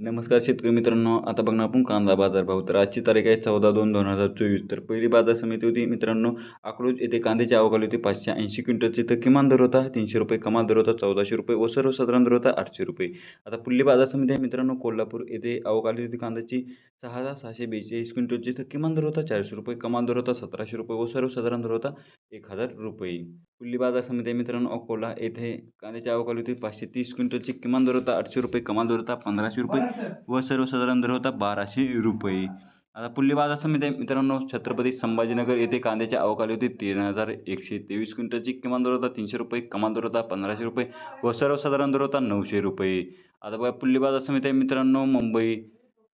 नमस्कार शेतकरी मित्रांनो आता बघणार आपण कांदा बाजार भाव तर आजची तारीख आहे चौदा दोन दोन हजार चोवीस. तर पहिली बाजार समिती होती मित्रांनो अकलूज येथे कांद्याची आवक आली होती पाचशे ऐंशी क्विंटलची. तर किमान दर होता तीनशे रुपये कमाल दर होता चौदाशे रुपये व सर्वसाधारण दर होता आठशे रुपये. आता पुल्ली बाजार समिती आहे मित्रांनो कोल्हापूर येथे आवक आली होती कांद्याची सहा हजार सहाशे बेचाळीस क्विंटलची. तर किमान दर होता चारशे रुपये कमाल दर होता सतराशे रुपये व सर्वसाधारण दर होता एक हजार रुपये. पुल्ली बाजार समिती आहे मित्रांनो अकोला. येथे कांद्याची आली होती पाचशे तीस क्विंटलची किमान दर होता आठशे रुपये कमाल दर होता पंधराशे रुपये व सर्वसाधारण दर होता बाराशे रुपये. आता पुल्ली बाजार समिती आहे मित्रांनो छत्रपती संभाजीनगर येथे कांद्याची आवक आली होती तीन हजार एकशे तेवीस क्विंटलची किमान दर होता तीनशे रुपये कमाल दर होता पंधराशे रुपये व सर्वसाधारण दर होता नऊशे रुपये. आता बघा पुल्ली बाजार समिती आहे मित्रांनो मुंबई.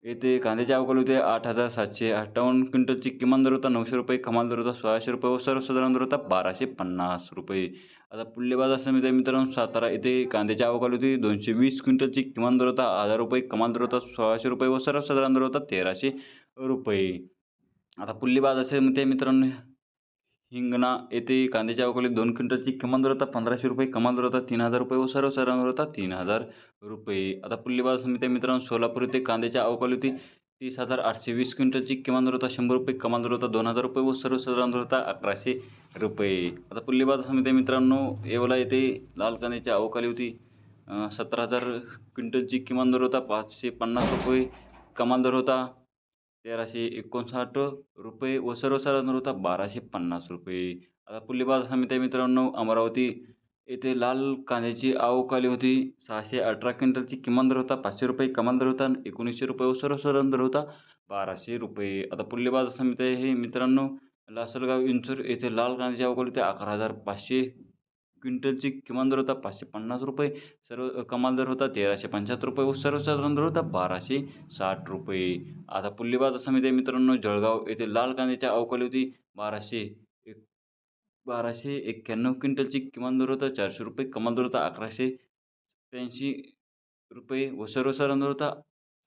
येथे कांद्याची आवक होते आठ हजार सातशे अठ्ठावन्न क्विंटलची किमान दर होता नऊशे रुपये कमाल दर होता सोळाशे रुपये व सर्वसाधारण दर होता बाराशे पन्नास रुपये. आता पुढले बाजार समिती आहे मित्रांनो सातारा येथे कांद्याची आवक होती दोनशे वीस क्विंटलची किमान दर होता हजार रुपये कमाल दर होता सोळाशे रुपये व सर्वसाधारण दर होता तेराशे रुपये. आता पुढली बाजार समिती आहे मित्रांनो हिंगणा येथे कांद्याची आवक दोन क्विंटलची किमान दर होता पंधराशे रुपये कमाल दर होता तीन हजार रुपये व सर्वसाधारण दर होता तीन हजार रुपये. आता पुल्ली बाजार समिती मित्रांनो सोलापूर येथे कांद्याची आवक होती तीस हजार आठशे वीस क्विंटलची किमान दर होता शंभर रुपये कमाल दर होता दोन हजार रुपये व सर्वसाधारण दर होता अकराशे रुपये. आता पुल्ली बाजार समिती मित्रांनो येवला येथे लाल कांद्याची आवक होती सतरा हजार क्विंटलची किमान दर होता पाचशे पन्नास रुपये कमाल दर होता तेराशे एकोणसाठ रुपये व सर्वसाधारण होता बाराशे पन्नास रुपये. आता पुले बाजार समिती मित्रांनो अमरावती येथे लाल कांद्याची आवक आली होती. सहाशे अठरा क्विंटलची किमान दर होता पाचशे रुपये कमाल दर होता एकोणीसशे रुपये व सर्वसाधारण दर होता बाराशे रुपये. आता पुले बाजार समिती हे मित्रांनो लासलगाव इंचूर येथे लाल कांद्याची आवक आली होती अकरा हजार पाचशे क्विंटलची किमान दर होता पाचशे पन्नास रुपये. सर्व कमाल दर होता तेराशे पंच्याहत्तर रुपये व सर्वसाधारण दर होता बाराशे साठ रुपये. आता पुल्ली बाजार समिती आहे मित्रांनो जळगाव येथे लाल कांद्याच्या अवकाळी होती बाराशे एक बाराशे एक्क्याण्णव क्विंटलची किमान दर होता चारशे रुपये कमाल दर होता अकराशे त्र्याऐंशी रुपये व सर्वसाधारण दर होता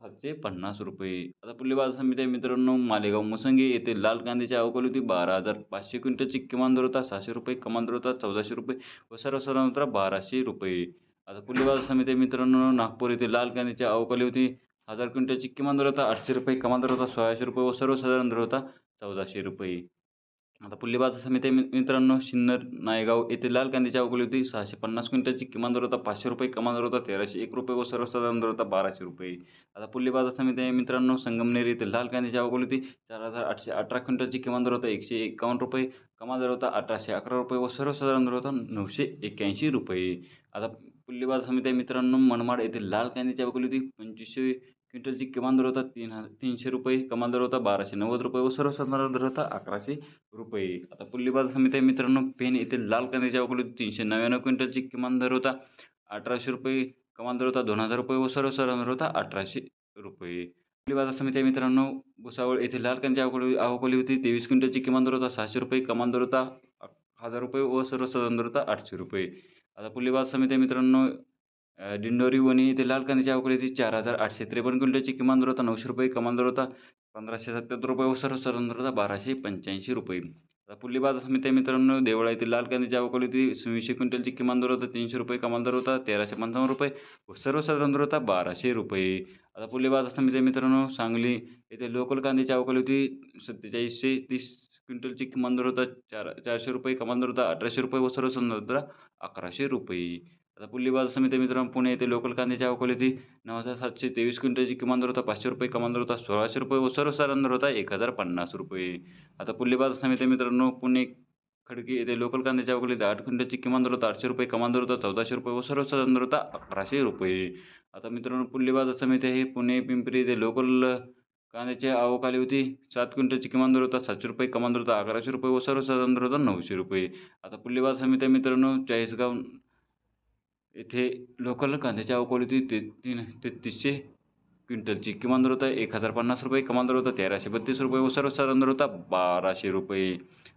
सातशे पन्नास रुपये. आता पुल्ली बाजार समिती आहे मित्रांनो मालेगाव मुसंगी येथे लाल कांद्याची आवक होती बारा हजार पाचशे क्विंटलची किमान दर होता सहाशे रुपये कमान दर होता चौदाशे रुपये व सर्वसाधारण होता बाराशे रुपये. आता पुल्ली बाजार समिती आहे मित्रांनो नागपूर येथे लाल कांद्याची अवकाली होती हजार क्विंटलची किमान दर होता आठशे रुपये कमान दर होता सोळाशे रुपये व सर्वसाधारण दर होता चौदाशे रुपये. आता पुल्ली बाजार समिती मित्रांनो सिन्नर नायगाव येथे लाल कांद्याची अवकली होती. सहाशे पन्नास क्विंटलची किमान दर होता. पाचशे रुपये कमाल दर होता. तेराशे एक रुपये व सर्वसाधारण दर होता. बाराशे रुपये. आता पुल्ली बाजार समिती मित्रांनो संगमनेर येथे लाल कांद्याची अवकली होती. चार हजार आठशे अठरा क्विंटलची किमान दर होता. एकशे एकावन्न रुपये कमाल दर होता. अठराशे अकरा रुपये व सर्वसाधारण दर होता. नऊशे एक्क्याऐंशी रुपये. आता पुल्ली बाजार समिती मित्रांनो मनमाड येथे लाल कांद्याची अवकली होती. पंचवीसशे क्विंटलची किमान दर होता तीन ह तीनशे रुपये कमाल दर होता बाराशे नव्वद रुपये व सर्वसाधारण दर होता अकराशे रुपये. आता पुल्ली बाजार समिती आहे मित्रांनो पेन येथे लाल कांद्याच्या आवक तीनशे नव्याण्णव क्विंटलची किमान दर होता अठराशे रुपये कमाल दर होता दोन हजार रुपये व सर्वसाधारण दर होता अठराशे रुपये. पुल्ली बाजार समिती आहे मित्रांनो भुसावळ येथे लाल कांद्याची आवक आवक होती तेवीस क्विंटलची किमान दर होता सहाशे रुपये कमाल दर होता हजार रुपये व सर्वसाधारण दर होता आठशे रुपये. आता पुल्ली बाजार समिती आहे मित्रांनो दिंडोरी वणी येथे लाल कांद्याच्या आवक होती चार हजार आठशे त्रेपन्न क्विंटलची. किमान दर होता नऊशे रुपये कमान दर होता पंधराशे सत्त्याहत्तर रुपये व सर्वसाधारण दर होता बाराशे पंच्याऐंशी रुपये. आता पुढली बाजार समिती आहे मित्रांनो देवळा येथील लाल कांद्याच्या आवक होती सव्वीसशे क्विंटलची. किमान दर होता तीनशे रुपये कमान दर होता तेराशे पंचावन्न रुपये व सर्वसाधारण दर होता बाराशे रुपये. आता पुढली बाजार समिती आहे मित्रांनो सांगली येथे लोकल कांद्याची आवक होती सत्तेचाळीसशे तीस क्विंटलची. किमान दर होता चार चारशे रुपये कमान दर होता अठराशे रुपये व सर्वसाधारण दर अकराशे रुपये. आता पुल्ली बाजार समिती मित्रांनो पुणे येथे लोकल कांद्याची आवक होती. नऊ हजार सातशे तेवीस क्विंटलची किमान दर होता पाचशे रुपये कमाल दर होता सोळाशे रुपये व सर्वसाधारण दर होता एक हजार पन्नास रुपये. आता पुल्ली बाजार समिती मित्रांनो पुणे खडकी येथे लोकल कांद्याची आवक होती आठ क्विंटलची किमान दर होता आठशे रुपये कमाल दर होता चौदाशे रुपये व सर्वसाधारण दर होता अकराशे रुपये. आता मित्रांनो पुल्ली बाजार समिती हे पुणे पिंपरी येथे लोकल कांद्याची आवक आली होती सात क्विंटलची किमान दर होता सातशे रुपये कमाल दर होता अकराशे रुपये व सर्वसाधारण दर होता नऊशे रुपये. आता पुल्ली बाजार समिती मित्रांनो चाळीसगाव येथे लोकल कांद्याची आवक होती ते तीन तेहतीसशे क्विंटलची किमान दर होता. एक हजार पन्नास रुपये कमाल दर होता. तेराशे बत्तीस रुपये व सर्वसाधारण दर होता. बाराशे रुपये.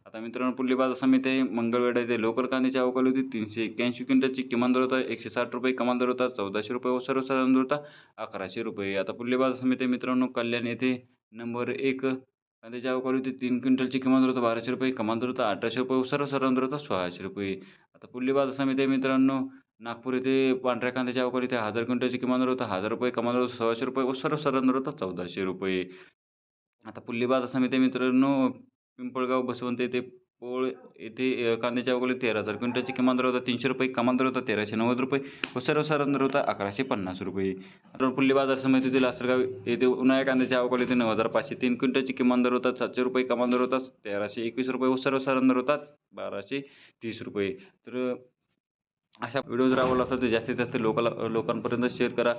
आता मित्रांनो पुढली बाजार समिती आहे. मंगळवेढा येथे लोकल कांद्याची आवक होती. तीनशे एक्क्याऐंशी क्विंटलची किमान दर होता. एकशे साठ रुपये कमाल दर होता. चौदाशे रुपये व सर्वसाधारण दर होता. अकराशे रुपये. आता पुढली बाजार समिती मित्रांनो कल्याण येथे नंबर एक कांद्याची आवक होती. तीन क्विंटलची किमान दर होता. बाराशे रुपये कमाल दर होता. अठराशे रुपये व सर्वसाधारण दर होता. सोळाशे रुपये. आता पुढली बाजार समिती मित्रांनो नागपूर येथे पांढऱ्या कांद्याच्या अवकाळी इथे हजार क्विंटलची किमान दर होता. हजार रुपये कमाल दर सहाशे रुपये व सर्वसाधारण दर होता. चौदाशे रुपये. आता पुल्ली बाजार समिती मित्रांनो पिंपळगाव बसवंत येथे पोळ येथे कांद्याच्या अवकाळी तेरा हजार क्विंटलची किमान दर होता. तीनशे रुपये कमाल दर होता. तेराशे नव्वद रुपये व सर्वसाधारण दर होता. अकराशे पन्नास रुपये. तर पुल्ली बाजार समितीतील आसरगाव येथे उन्हाळ्या कांद्याच्या अवकाळी इथे नऊ हजार पाचशे तीन क्विंटलची किमान दर होता. सातशे रुपये कमाल दर होता. तेराशे एकवीस रुपये व सर्वसाधारण दर होता. बाराशे तीस रुपये. तर अशा व्हिडिओज जर असेल तर जास्तीत जास्त लोकाला लोकांपर्यंत शेअर करा.